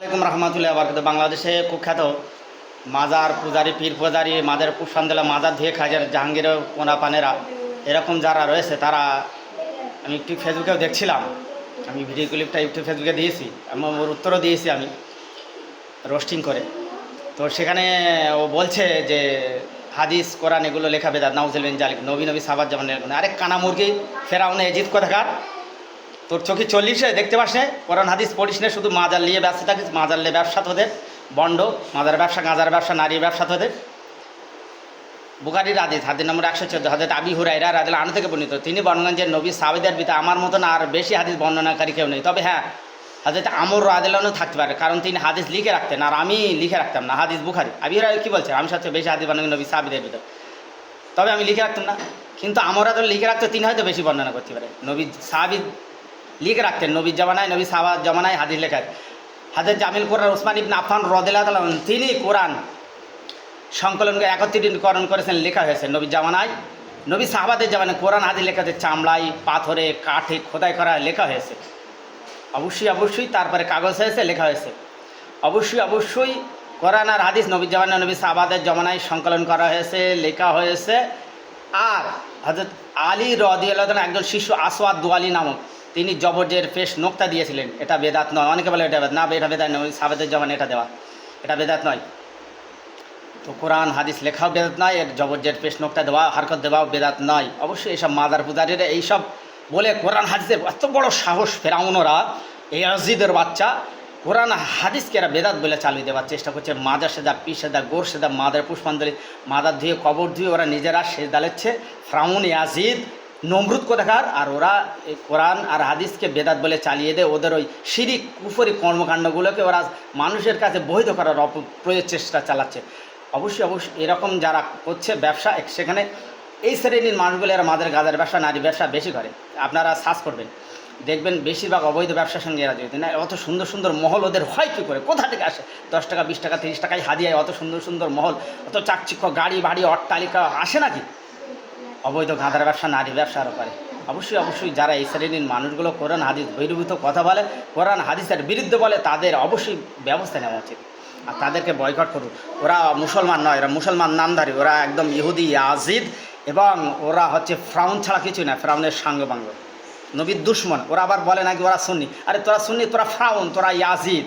আলাইকুম রহমতুল্লাহ আবার বাংলাদেশে কুখ্যাত মাজার পূজারি, পীর পূজারি মাদের পুষ্পান্দলা মাজার ধুয়ে খাজার জাহাঙ্গীর কোনা পানেরা এরকম যারা রয়েছে তারা আমি একটু ফেসবুকেও দেখছিলাম। আমি ভিডিও ক্লিপটা একটু ফেসবুকে দিয়েছি, আমি ওর উত্তরও দিয়েছি আমি রোস্টিং করে। তো সেখানে ও বলছে যে হাদিস, কোরআন এগুলো লেখা বেদাত নাউজুল জালিক। নবী নবী সাবাদ যেমন আরে কানা মুরগি ফেরাউনে এজিত কোথাকার? তোর চোখে চল্লিশে দেখতে পাস না? কোরআন হাদিস পড়িস না, শুধু মাজার নিয়ে ব্যবসা থাকিস, মাজার নিয়ে ব্যবসা তোদের। বন্ড, মাজার ব্যবসা, গাঁজার ব্যবসা, নারীর ব্যবসা তোদের। বুকারির হাদিস হাদিস নম্বর একশো চোদ্দ হাজার আবি হুরাইরা রাদিল আনু থেকে বর্ণিত। তিনি বর্ণগঞ্জের নবী সাবেদের পিতা, আমার মতন আর বেশি হাদিস বর্ণনাকারী কেউ নেই। তবে হ্যাঁ হাজরত আমর রাদিলানও থাকতে পারে, কারণ তিনি হাদিস লিখে রাখতেন, আর আমি লিখে রাখতাম না। হাদিস বুখারি। আবি হুরাই কী বলছেন? আমি সবচেয়ে বেশি হাদিস বর্ণনা নবী সাবিদের ভিতর তবে আমি লিখে রাখতাম না। কিন্তু আমরা তো লিখে রাখতো, তিনি হয়তো বেশি বর্ণনা করতে পারে। নবী সাবিদ লিখে রাখতেন নবীর জামানায় নবী সাহাবা জমানায় হাদিস লেখা হাজার জামিল কোরআন ওসমান ইবন আফান রদিল্লাহ তিনি কোরআন সংকলন করে একত্রীকরণ করেছেন, লেখা হয়েছে নবী জামানায়। নবী সাহাবাদের জামানায় কোরআন, হাদিস লেখা হয়েছে চামড়ায়, পাথরে, কাঠে খোদাই করা লেখা হয়েছে। অবশ্যই অবশ্যই তারপরে কাগজ হয়েছে, লেখা হয়েছে। অবশ্যই অবশ্যই কোরআন আর হাদিস নবী জামানায় নবী সাহাবাদের জমানায় সংকলন করা হয়েছে, লেখা হয়েছে। আর হজরত আলী রদিয়াল্লাহ একজন শিশু আসওয়াদ দোয়ালি নামক তিনি জবরজের পেশ নোক্তা দিয়েছিলেন। এটা বেদাত নয়। অনেকে বলে এটা না, এটা বেদাত নয়। সাবেদের জমানে এটা দেওয়া। এটা বেদাত নয়। তো কোরআন, হাদিস লেখাও বেদাত নয়। এর জবরজের পেশ নোক্তা দেওয়া, হারকত দেওয়াও বেদাত নয়। অবশ্যই এসব মাদার পূজারীরা এইসব বলে কোরআন হাদিসের এত বড় সাহস ফেরাউনরা, এই আজিদের বাচ্চা, কোরআন, হাদিসকে এরা বেদাত বলে চালিয়ে দেওয়ার চেষ্টা করছে। মাদার সেদা পি সেদা গোর সেদা মাদার পুষ্পাঞ্জলি, মাদার ধুয়ে, কবর ধুয়ে ওরা নিজেরা সেদা লেচ্ছে ফ্রাউন ইয়াজিদ নমরুদ কোথাকার? আর ওরা এই কোরআন আর হাদিসকে বেদাত বলে চালিয়ে দেয়। ওদের ওই শিরিক, কুফরি কর্মকাণ্ডগুলোকে ওরা মানুষের কাছে বৈধ করার অপপ্রয়োগ চেষ্টা চালাচ্ছে। অবশ্যই অবশ্যই এরকম যারা করছে ব্যবসা, সেখানে এই শ্রেণির মানুষগুলো এরা মাদের গাজার ব্যবসা নারী ব্যবসা বেশি করে। আপনারা সার্চ করবেন। দেখবেন বেশিরভাগ অবৈধ ব্যবসার সঙ্গে এরা জড়িত। না, অত সুন্দর সুন্দর মহল ওদের হয় কী করে? কোথা থেকে আসে? দশ টাকা, বিশ টাকা, তিরিশ টাকায় হাদিয়ায় অত সুন্দর সুন্দর মহল, অত চাকচিক্য, গাড়ি বাড়ি, অট্টালিকা আসে নাকি? অবৈধ গাঁদার ব্যবসা, নারী ব্যবসা আরও করে। অবশ্যই অবশ্যই যারা এই শ্রেণির মানুষগুলো কোরআন, হাদিস বহির্ভূত কথা বলে, কোরআন, হাদিসের বিরুদ্ধে বলে, তাদের অবশ্যই ব্যবস্থা নেওয়া উচিত। আর তাদেরকে বয়কট করুন ওরা মুসলমান নয়, ওরা মুসলমান নামধারী, ওরা একদম ইহুদি আজিদ এবং ওরা হচ্ছে ফ্রাউন ছাড়া কিছুই না, ফ্রাউনের সাঙ্গবাঙ্গ নবীর দুশ্মন, ওরা আবার বলে নাকি ওরা সুন্নি। আরে তোরা সুন্নি, তোরা ফ্রাউন, তোরা ইয়াজিদ।